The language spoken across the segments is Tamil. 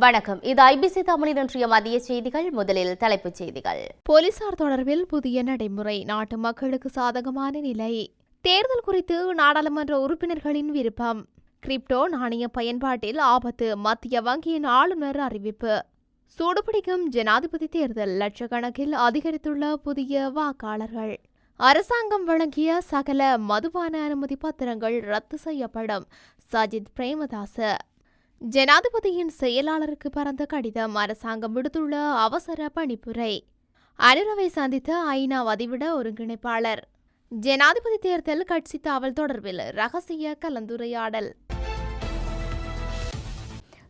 வணக்கம். இது ஐபிசி தமிழின் இன்றைய மதிய செய்திகள். முதலில் தலைப்புச் செய்திகள். போலீசார் தொடர்பில் புதிய நடைமுறை. நாட்டு மக்களுக்கு சாதகமான நிலை. தேர்தல் குறித்து நாடாளுமன்ற உறுப்பினர்களின் விருப்பம். கிரிப்டோ நாணய பயன்பாட்டில் ஆபத்து. மத்திய வங்கியின் ஆளுநர் அறிவிப்பு. சூடுபிடிக்கும் ஜனாதிபதி தேர்தல். லட்சக்கணக்கில் அதிகரித்துள்ள புதிய வாக்காளர்கள். அரசாங்கம் வழங்கிய சகல மதுபான அனுமதி பத்திரங்கள் ரத்து செய்யப்படும். சஜித் பிரேமதாச. ஜனாதிபதியின் செயலாளருக்கு பறந்த கடிதம். அரசாங்கம் விடுத்துள்ள அவசர பணிப்புரை. அனுரவை சந்தித்த ஐநா வதிவிட ஒருங்கிணைப்பாளர். ஜனாதிபதி தேர்தல் கட்சி தாவல் தொடர்பில் ரகசிய கலந்துரையாடல்.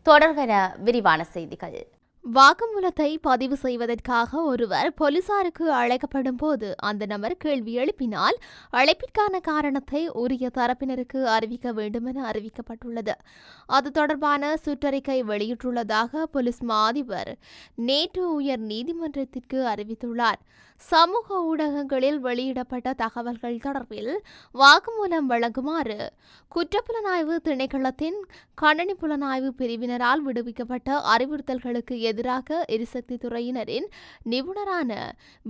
தொடர்கிற விரிவான செய்திகள். வாக்குமூலத்தை பதிவு செய்வதற்காக ஒருவர் போலீசாருக்கு அழைக்கப்படும் போது அந்த நபர் கேள்வி எழுப்பினால் அழைப்பிற்கான காரணத்தை உரிய தரப்பினருக்கு அறிவிக்க வேண்டுமென அறிவிக்கப்பட்டுள்ளது. அது தொடர்பான சுற்றறிக்கை வெளியிட்டுள்ளதாக போலீஸ் மா அதிபர் நேற்று உயர் நீதிமன்றத்திற்கு அறிவித்துள்ளார். சமூக ஊடகங்களில் வெளியிடப்பட்ட தகவல்கள் தொடர்பில் வாக்குமூலம் வழங்குமாறு குற்றப்புலனாய்வு திணைக்களத்தின் கணனி புலனாய்வு பிரிவினரால் விடுவிக்கப்பட்ட அறிவுறுத்தல்களுக்கு எதிராக எரிசக்தி துறையினரின் நிபுணரான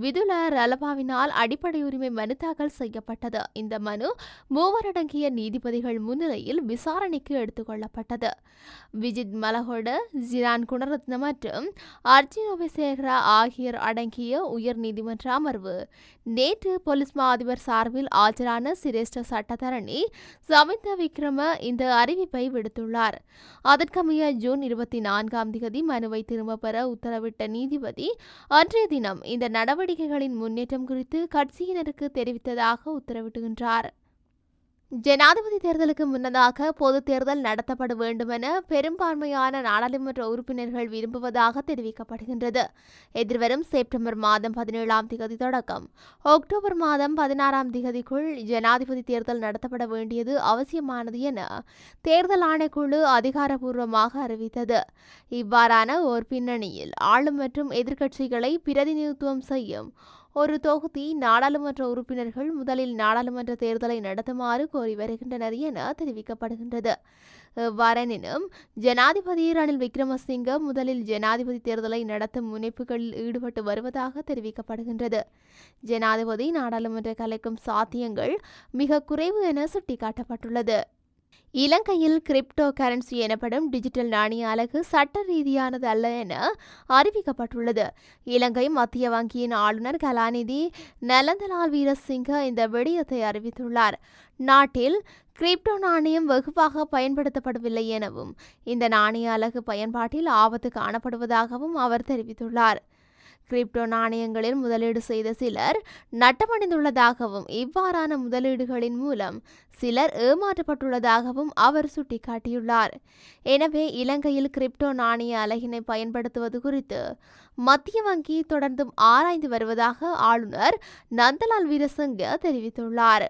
விதுல ரலபாவினால் அடிப்படை உரிமை மனு தாக்கல் செய்யப்பட்டது. இந்த மனு மூவரடங்கிய நீதிபதிகள் முன்னிலையில் விசாரணைக்கு எடுத்துக்கொள்ளப்பட்டது. விஜித் மலஹோட ஜிரான் குணரத்ன மற்றும் அர்ஜுன் ஒபிசேகரா ஆகியோர் அடங்கிய உயர் நீதிமன்ற அமர்வு நேற்று போலீஸ் மா அதிபர் சார்பில் ஆஜரான சிரேஷ்ட சட்டத்தரணி சமிந்த விக்ரம இந்த அறிவிப்பை விடுத்துள்ளார். அதற்கமைய ஜூன் இருபத்தி நான்காம் தேதி மனுவை திரும்ப பெற உத்தரவிட்ட நீதிபதி அன்றைய தினம் இந்த நடவடிக்கைகளின் முன்னேற்றம் குறித்து கட்சியினருக்கு தெரிவித்ததாக உத்தரவிட்டுகின்றார் ஜனாதிபதி தேர்தலுக்கு முன்னதாக பொது தேர்தல் நடத்தப்பட வேண்டுமென பெரும்பான்மையான நாடாளுமன்ற உறுப்பினர்கள் விரும்புவதாக தெரிவிக்கப்படுகின்றது. எதிர்வரும் செப்டம்பர் மாதம் பதினேழாம் திகதி தொடக்கம். அக்டோபர் மாதம் பதினாறாம் திகதிக்குள் ஜனாதிபதி தேர்தல் நடத்தப்பட வேண்டியது அவசியமானது என தேர்தல் ஆணைக்குழு அதிகாரப்பூர்வமாக அறிவித்தது. இவ்வாறான ஓர் பின்னணியில் ஆளும் மற்றும் எதிர்க்கட்சிகளை பிரதிநிதித்துவம் செய்யும் ஒரு தொகுதி நாடாளுமன்ற உறுப்பினர்கள் முதலில் நாடாளுமன்ற தேர்தலை நடத்துமாறு கோரி வருகின்றனர் என தெரிவிக்கப்படுகின்றது. எவ்வாறெனினும் ஜனாதிபதி ரணில் விக்ரமசிங்க முதலில் ஜனாதிபதி தேர்தலை நடத்தும் முனைப்புகளில் ஈடுபட்டு வருவதாக தெரிவிக்கப்படுகின்றது. ஜனாதிபதி நாடாளுமன்ற கலைக்கும் சாத்தியங்கள் மிக குறைவு என சுட்டிக்காட்டப்பட்டுள்ளது. இலங்கையில் கிரிப்டோ கரன்சி எனப்படும் டிஜிட்டல் நாணய அலகு சட்ட ரீதியானது அல்ல என அறிவிக்கப்பட்டுள்ளது. இலங்கை மத்திய வங்கியின் ஆளுநர் கலாநிதி நலந்தலால் வீரசிங்க இந்த விடயத்தை அறிவித்துள்ளார். நாட்டில் கிரிப்டோ நாணயம் வெகுவாக பயன்படுத்தப்படவில்லை எனவும் இந்த நாணய அலகு பயன்பாட்டில் ஆபத்து காணப்படுவதாகவும் அவர் தெரிவித்துள்ளார். கிரிப்டோ நாணயங்களில் முதலீடு செய்த சிலர் நட்டமடைந்துள்ளதாகவும் இவ்வாறான முதலீடுகளின் மூலம் சிலர் ஏமாற்றப்பட்டுள்ளதாகவும் அவர் சுட்டிக்காட்டியுள்ளார். எனவே இலங்கையில் கிரிப்டோ நாணய அலகினை பயன்படுத்துவது குறித்து மத்திய வங்கி தொடர்ந்தும் ஆராய்ந்து வருவதாக ஆளுநர் நந்தலால் வீரசிங்க தெரிவித்துள்ளார்.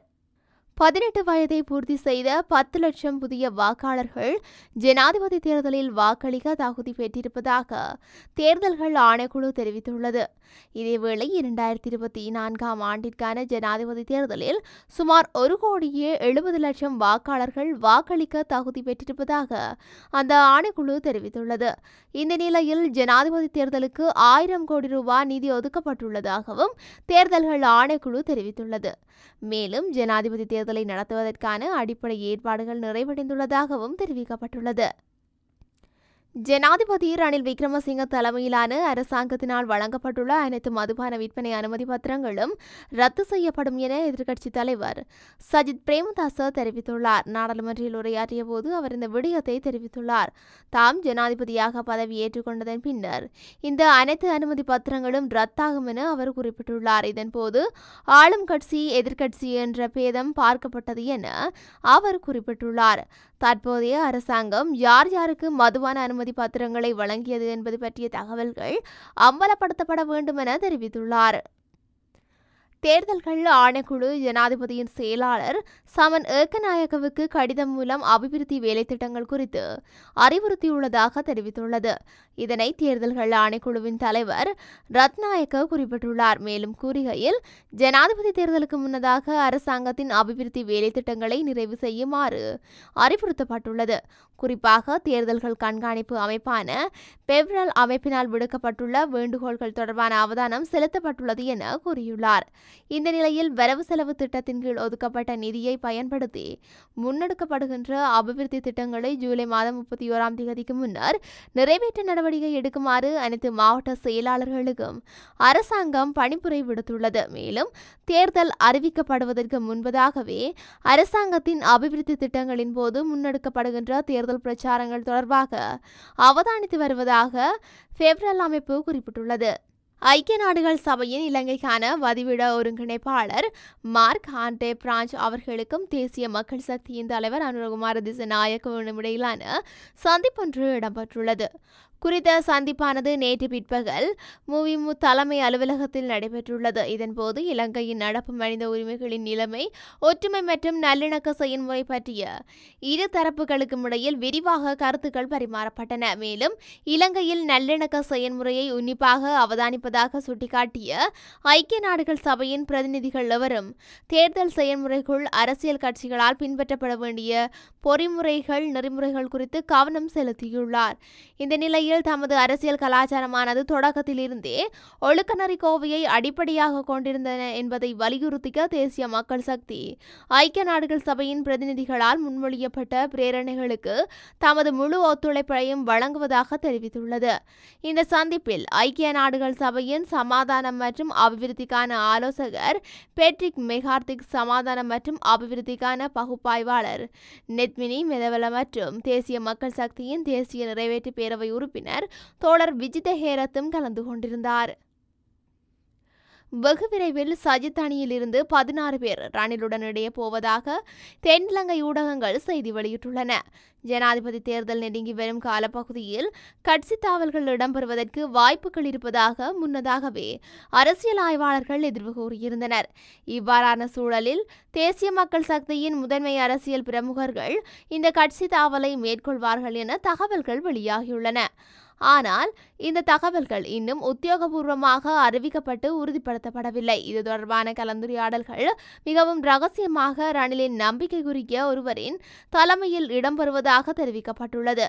பதினெட்டு வயதை பூர்த்தி செய்த பத்து லட்சம் புதிய வாக்காளர்கள் ஜனாதிபதி தேர்தலில் வாக்களிக்க தகுதி பெற்றிருப்பதாக தேர்தல்கள் ஆணைக்குழு தெரிவித்துள்ளது. இதேவேளை இரண்டாயிரத்தி இருபத்தி நான்காம் ஆண்டிற்கான ஜனாதிபதி தேர்தலில் சுமார் ஒரு கோடியே எழுபது லட்சம் வாக்காளர்கள் வாக்களிக்க தகுதி பெற்றிருப்பதாக அந்த ஆணைக்குழு தெரிவித்துள்ளது. இந்த நிலையில் ஜனாதிபதி தேர்தலுக்கு ஆயிரம் கோடி ரூபாய் நிதி ஒதுக்கப்பட்டுள்ளதாகவும் தேர்தல்கள் ஆணைக்குழு தெரிவித்துள்ளது. மேலும் ஜனாதிபதி தேர்தல் நடத்துவதற்கான அடிப்படை ஏற்பாடுகள் நிறைவடைந்துள்ளதாகவும் தெரிவிக்கப்பட்டுள்ளது. ஜனாதிபதி ரணில் விக்ரமசிங்க தலைமையிலான அரசாங்கத்தினால் வழங்கப்பட்டுள்ள அனைத்து மதுபான விற்பனை அனுமதி பத்திரங்களும் ரத்து செய்யப்படும் என எதிர்க்கட்சித் தலைவர் சஜித் பிரேமதாச தெரிவித்துள்ளார். நாடாளுமன்றில் உரையாற்றிய போது அவர் இந்த விடயத்தை தெரிவித்துள்ளார். தாம் ஜனாதிபதியாக பதவி ஏற்றுக்கொண்டதன் பின்னர் இந்த அனைத்து அனுமதி பத்திரங்களும் ரத்தாகும் என அவர் குறிப்பிட்டுள்ளார். இதன்போது ஆளும் கட்சி எதிர்க்கட்சி என்ற பேதம் பார்க்கப்பட்டது என அவர் குறிப்பிட்டுள்ளார். தற்போதைய அரசாங்கம் யார் யாருக்கு மதுபான அனுமதி பத்திரங்களை வழங்கியது என்பது பற்றிய தகவல்கள் அம்பலப்படுத்தப்பட வேண்டும் என தெரிவித்துள்ளார். தேர்தல்கள் ஆணைக்குழு ஜனாதிபதியின் செயலாளர் சமன் ஏக்கநாயகவுக்கு கடிதம் மூலம் அபிவிருத்தி வேலைத்திட்டங்கள் குறித்து அறிவுறுத்தியுள்ளதாக தெரிவித்துள்ளது. இதனை தேர்தல்கள் ஆணைக்குழுவின் தலைவர் ரத்நாயக்க குறிப்பிட்டுள்ளார். மேலும் கூறுகையில் ஜனாதிபதி தேர்தலுக்கு முன்னதாக அரசாங்கத்தின் அபிவிருத்தி வேலைத்திட்டங்களை நிறைவு செய்யுமாறு அறிவுறுத்தப்பட்டுள்ளது. குறிப்பாக தேர்தல்கள் கண்காணிப்பு அமைப்பான பெவ்ரல் அமைப்பினால் விடுக்கப்பட்டுள்ள வேண்டுகோள்கள் தொடர்பான அவதானம் செலுத்தப்பட்டுள்ளது என கூறியுள்ளார். இந்த நிலையில் வரவு செலவு திட்டத்தின் கீழ் ஒதுக்கப்பட்ட நிதியை பயன்படுத்தி முன்னெடுக்கப்படுகின்ற அபிவிருத்தி திட்டங்களை ஜூலை மாதம் முப்பத்தி ஓராம் தேதிக்கு முன்னர் நிறைவேற்ற நடவடிக்கை எடுக்குமாறு அனைத்து மாவட்ட செயலாளர்களுக்கும் அரசாங்கம் பணிப்புரை விடுத்துள்ளது. மேலும் தேர்தல் அறிவிக்கப்படுவதற்கு முன்பதாகவே அரசாங்கத்தின் அபிவிருத்தி திட்டங்களின் போது முன்னெடுக்கப்படுகின்ற தேர்தல் பிரச்சாரங்கள் தொடர்பாக அவதானித்து வருவதாக பெப்ரல் அமைப்பு குறிப்பிட்டுள்ளது. ஐக்கிய நாடுகள் சபையின் இலங்கைக்கான வதிவிட ஒருங்கிணைப்பாளர் மார்க் ஆண்டே பிரான்ச் அவர்களுக்கும் தேசிய மக்கள் சக்தியின் தலைவர் அனுரகுமார திசநாயக்கவும் இடையிலான சந்திப்பொன்று இடம்பெற்றுள்ளது. குறித்த சந்திப்பானது நேற்று பிற்பகல் முவிமு தலைமை அலுவலகத்தில் நடைபெற்றுள்ளது. இதன்போது இலங்கையின் நடப்பு மனித உரிமைகளின் நிலைமை ஒற்றுமை மற்றும் நல்லிணக்க செயல்முறை பற்றிய இரு தரப்புகளுக்கும் இடையில் விரிவாக கருத்துக்கள் பரிமாறப்பட்டன. மேலும் இலங்கையில் நல்லிணக்க செயல்முறையை உன்னிப்பாக அவதானிப்பதாக சுட்டிக்காட்டிய ஐக்கிய நாடுகள் சபையின் பிரதிநிதிகள் எவரும் தேர்தல் செயல்முறைக்குள் அரசியல் கட்சிகளால் பின்பற்றப்பட வேண்டிய பொறிமுறைகள் நெறிமுறைகள் குறித்து கவனம் செலுத்தியுள்ளார். இந்த நிலையில் தமது அரசியல் கலாச்சாரமானது தொடக்கத்திலிருந்தே ஒழுக்கநெறி கோவையை அடிப்படையாக கொண்டிருந்தன என்பதை வலியுறுத்திக்க தேசிய மக்கள் சக்தி ஐக்கிய நாடுகள் சபையின் பிரதிநிதிகளால் முன்மொழியப்பட்ட பிரேரணைகளுக்கு தமது முழு ஒத்துழைப்பையும் வழங்குவதாக தெரிவித்துள்ளது. இந்த சந்திப்பில் ஐக்கிய நாடுகள் சபையின் சமாதானம் மற்றும் அபிவிருத்திக்கான ஆலோசகர் பேட்ரிக் மெகார்த்திக் சமாதானம் மற்றும் அபிவிருத்திக்கான பகுப்பாய்வாளர் நெத்மினி மெதவல மற்றும் தேசிய மக்கள் சக்தியின் தேசிய நிறைவேற்று பேரவை உறுப்பினர் தோழர் விஜித ஹேரத்தும் கலந்து கொண்டிருந்தார். வெகு விரைவில் சஜித் அணியிலிருந்து பதினாறு பேர் ரணிலுடன் இடையே போவதாக தென்னிலங்கை ஊடகங்கள் செய்தி வெளியிட்டுள்ளன. ஜனாதிபதி தேர்தல் நெருங்கி வரும் காலப்பகுதியில் கட்சி தாவல்கள் இடம்பெறுவதற்கு வாய்ப்புகள் இருப்பதாக முன்னதாகவே அரசியல் ஆய்வாளர்கள் எதிர்வு கூறியிருந்தனர். இவ்வாறான சூழலில் தேசிய மக்கள் சக்தியின் முதன்மை அரசியல் பிரமுகர்கள் இந்த கட்சி தாவலை மேற்கொள்வார்கள் என தகவல்கள் வெளியாகியுள்ளன. ஆனால் இந்த தகவல்கள் இன்னும் உத்தியோகபூர்வமாக அறிவிக்கப்பட்டு உறுதிப்படுத்தப்படவில்லை. இது தொடர்பான கலந்துரையாடல்கள் மிகவும் ரகசியமாக ரணிலின் நம்பிக்கைக்குரிய ஒருவரின் தலைமையில் இடம்பெறுவதாக தெரிவிக்கப்பட்டுள்ளது.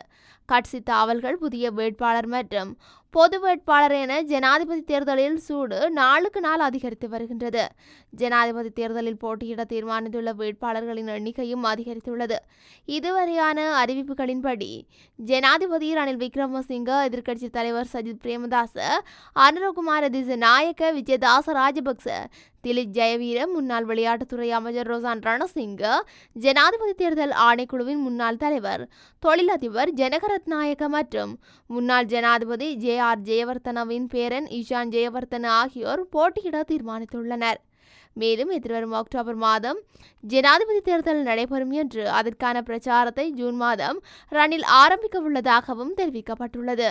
கட்சி தாவல்கள் புதிய வேட்பாளர் மற்றும் பொது வேட்பாளர் என ஜனாதிபதி தேர்தலில் சூடு நாளுக்கு நாள் அதிகரித்து வருகின்றது. ஜனாதிபதி தேர்தலில் போட்டியிட தீர்மானித்துள்ள வேட்பாளர்களின் எண்ணிக்கையும் அதிகரித்துள்ளது. இதுவரையான அறிவிப்புகளின்படி ஜனாதிபதி ரணில் விக்ரமசிங்க எதிர்க்கட்சி தலைவர் சஜித் பிரேமதாச அனுரகுமார திசநாயக்க விஜயதாச ராஜபக்ச திலித் ஜெயவீர முன்னாள் விளையாட்டுத்துறை அமைச்சர் ரோசான் ரணசிங்க ஜனாதிபதி தேர்தல் ஆணைக்குழுவின் முன்னாள் தலைவர் தொழிலதிபர் ஜனகரத்நாயக்க மற்றும் முன்னாள் ஜனாதிபதி ஜே ஆர் ஜெயவர்த்தனவின் பேரன் ஈஷான் ஜெயவர்த்தன ஆகியோர் போட்டியிட தீர்மானித்துள்ளனர். மேலும் எதிர்வரும் அக்டோபர் மாதம் ஜனாதிபதி தேர்தல் நடைபெறும் என்று அதற்கான பிரச்சாரத்தை ஜூன் மாதம் ரணில் ஆரம்பிக்க உள்ளதாகவும் தெரிவிக்கப்பட்டுள்ளது.